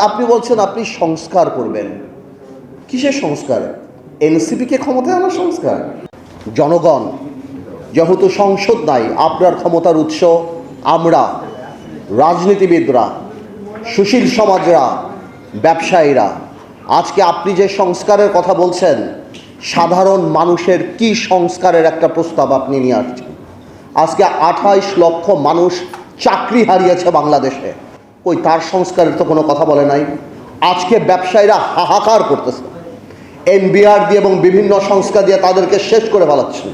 আপনি বলছেন আপনি সংস্কার করবেন। কিসের সংস্কার? এনসিপিকে ক্ষমতায় আনার সংস্কার? জনগণ, যেহেতু সংসদ নাই, আপনার ক্ষমতার উৎস আমরা, রাজনীতিবিদরা, সুশীল সমাজরা, ব্যবসায়ীরা। আজকে আপনি যে সংস্কারের কথা বলছেন, সাধারণ মানুষের কি সংস্কারের একটা প্রস্তাব আপনি নিয়ে আসছেন? আজকে আঠাইশ লক্ষ মানুষ চাকরি হারিয়েছে বাংলাদেশে। ওই তার সংস্কারের তো কোনো কথা বলে নাই। আজকে ব্যবসায়ীরা হাহাকার করতেছে। এনবিআর দিয়ে এবং বিভিন্ন সংস্থা দিয়ে তাদেরকে শেষ করে ফেলাচ্ছে।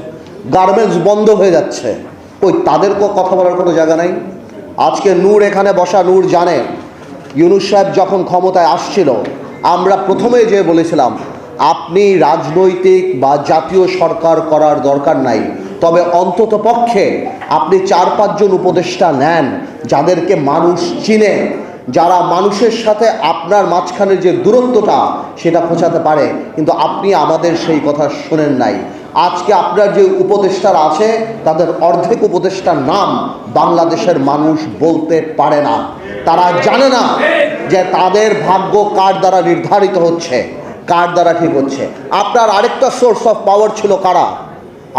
গার্মেন্টস বন্ধ হয়ে যাচ্ছে। ওই তাদেরকেও কথা বলার কোনো জায়গা নাই। আজকে নূর এখানে বসা, নূর জানে। ইউনুস সাহেব যখন ক্ষমতায় আসছিল, আমরা প্রথমে যে বলেছিলাম, আপনি রাজনৈতিক বা জাতীয় সরকার করার দরকার নাই। তবে অন্তত পক্ষে আপনি চার, পাঁচজন উপদেষ্টা নেন যাদেরকে মানুষ চিনে, যারা মানুষের সাথে আপনার মাঝখানের যে দূরত্বটা সেটা পৌঁছাতে পারে। কিন্তু আপনি আমাদের সেই কথা শোনেন নাই। আজকে আপনার যে উপদেষ্টারা আছে, তাদের অর্ধেক উপদেষ্টার নাম বাংলাদেশের মানুষ বলতে পারে না। তারা জানে না যে তাদের ভাগ্য কার দ্বারা নির্ধারিত হচ্ছে, কার দ্বারা ঠিক হচ্ছে। আপনার আরেকটা সোর্স অফ পাওয়ার ছিল কারা?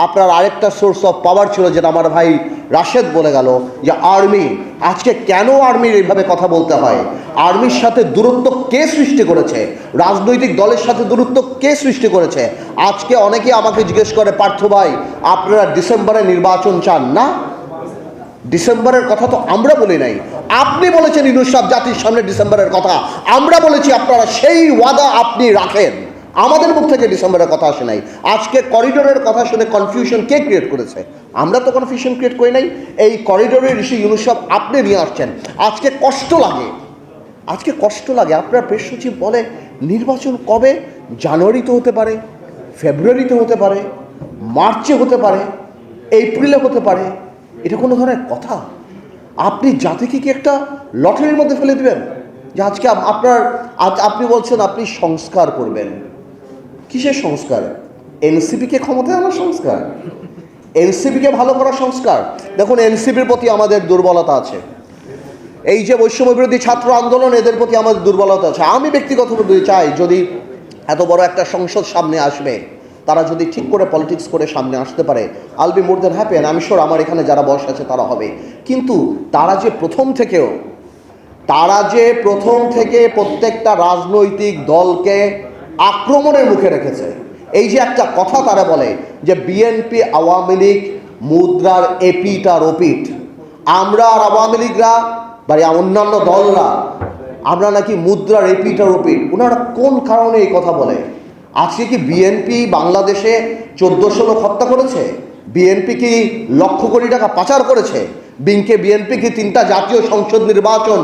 আপনার আরেকটা সোর্স অফ পাওয়ার ছিল যেটা আমার ভাই রাশেদ বলে গেল, যে আর্মি আজকে কেন আর্মির এইভাবে কথা বলতে হয়? আর্মির সাথে দূরত্ব কে সৃষ্টি করেছে? রাজনৈতিক দলের সাথে দূরত্ব কে সৃষ্টি করেছে? আজকে অনেকে আমাকে জিজ্ঞেস করে, পার্থ ভাই, আপনারা ডিসেম্বরে নির্বাচন চান না? ডিসেম্বরের কথা তো আমরা বলি নাই। আপনি বলেছেন ইনুস সাহেব জাতির সামনে ডিসেম্বরের কথা। আমরা বলেছি আপনারা সেই ওয়াদা আপনি রাখেন। আমাদের মুখ থেকে ডিসেম্বরের কথা আসে নাই। আজকে করিডোরের কথা শুনে কনফিউশন কে ক্রিয়েট করেছে? আমরা তো কনফিউশন ক্রিয়েট করি নাই। এই করিডোরের ঋষি ইউনুস সাহেব আপনি নিয়ে আসছেন। আজকে কষ্ট লাগে। আজকে কষ্ট লাগে। আপনার প্রেস সচিব বলে, নির্বাচন কবে? জানুয়ারিতে হতে পারে ফেব্রুয়ারিতে হতে পারে, মার্চে হতে পারে, এপ্রিলে হতে পারে। এটা কোনো ধরনের কথা? আপনি জাতিকে কি একটা লটারির মধ্যে ফেলে দেবেন? যে আজকে আপনার আপনি বলছেন আপনি সংস্কার করবেন। কিসের সংস্কার? এনসিপিকে ক্ষমতায় আনার সংস্কার? এনসিপিকে ভালো করার সংস্কার? দেখুন, এনসিপির প্রতি আমাদের দুর্বলতা আছে। এই যে বৈষম্য বিরোধী ছাত্র আন্দোলন, এদের প্রতি আমাদের দুর্বলতা আছে। আমি ব্যক্তিগতভাবে চাই, যদি এত বড় একটা সংসদ সামনে আসবে, তারা যদি ঠিক করে পলিটিক্স করে সামনে আসতে পারে I'll be more than happy আমি শিওর আমার এখানে যারা বয়স আছে, তারা হবে। কিন্তু তারা যে প্রথম থেকেও, তারা যে প্রথম থেকে প্রত্যেকটা রাজনৈতিক দলকে আক্রমণের মুখে রেখেছে। এই যে একটা কথা তারা বলে যে বিএনপি আওয়ামী লীগ মুদ্রার এপিট আর ওপিট আমরা আর আওয়ামী লীগরা বা অন্যান্য দলরা, আমরা নাকি মুদ্রার এপিট আর ওপিট ওনারা কোন কারণে এই কথা বলে? আজকে কি বিএনপি বাংলাদেশে চোদ্দোশো লোক হত্যা করেছে? বিএনপি কি লক্ষ কোটি টাকা পাচার করেছে? বিংকে বিএনপি কি তিনটা জাতীয় সংসদ নির্বাচন,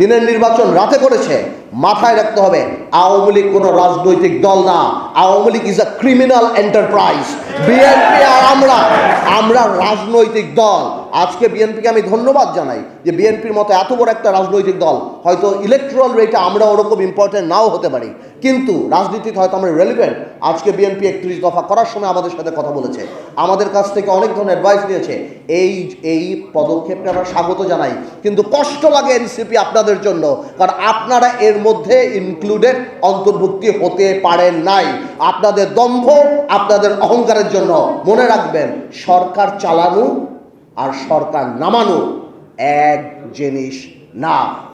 দিনের নির্বাচন রাতে করেছে? মাথায় রাখতে হবে, আওয়ামী লীগ কোনো রাজনৈতিক দল না। Awami League is a criminal enterprise BNP আর আমরা আমরা রাজনৈতিক দল। আজকে বিএনপিকে আমি ধন্যবাদ জানাই যে বিএনপির মতো এত বড় একটা রাজনৈতিক দল হয়তো ইলেকট্রাল রেটে আমরা ওরকম ইম্পর্টেন্ট নাও হতে পারি। কিন্তু রাজনীতিতে হয়তো আমরা রেলিভেন্ট আজকে বিএনপি একত্রিশ দফা করার সময় আমাদের সাথে কথা বলেছে। আমাদের কাছ থেকে অনেক ধরনের অ্যাডভাইস নিয়েছে। এই এই পদক্ষেপকে আমরা স্বাগত জানাই। কিন্তু কষ্ট লাগে এনসিপি আপনাদের জন্য। কারণ আপনারা এর মধ্যে ইনক্লুডেড অন্তর্ভুক্তি হতে পারেন নাই। আপনাদের দম্ভ আপনাদের অহংকারের জন্য। মনে রাখবেন, সরকার চালানো আর সরকার নামানো এক জিনিস না।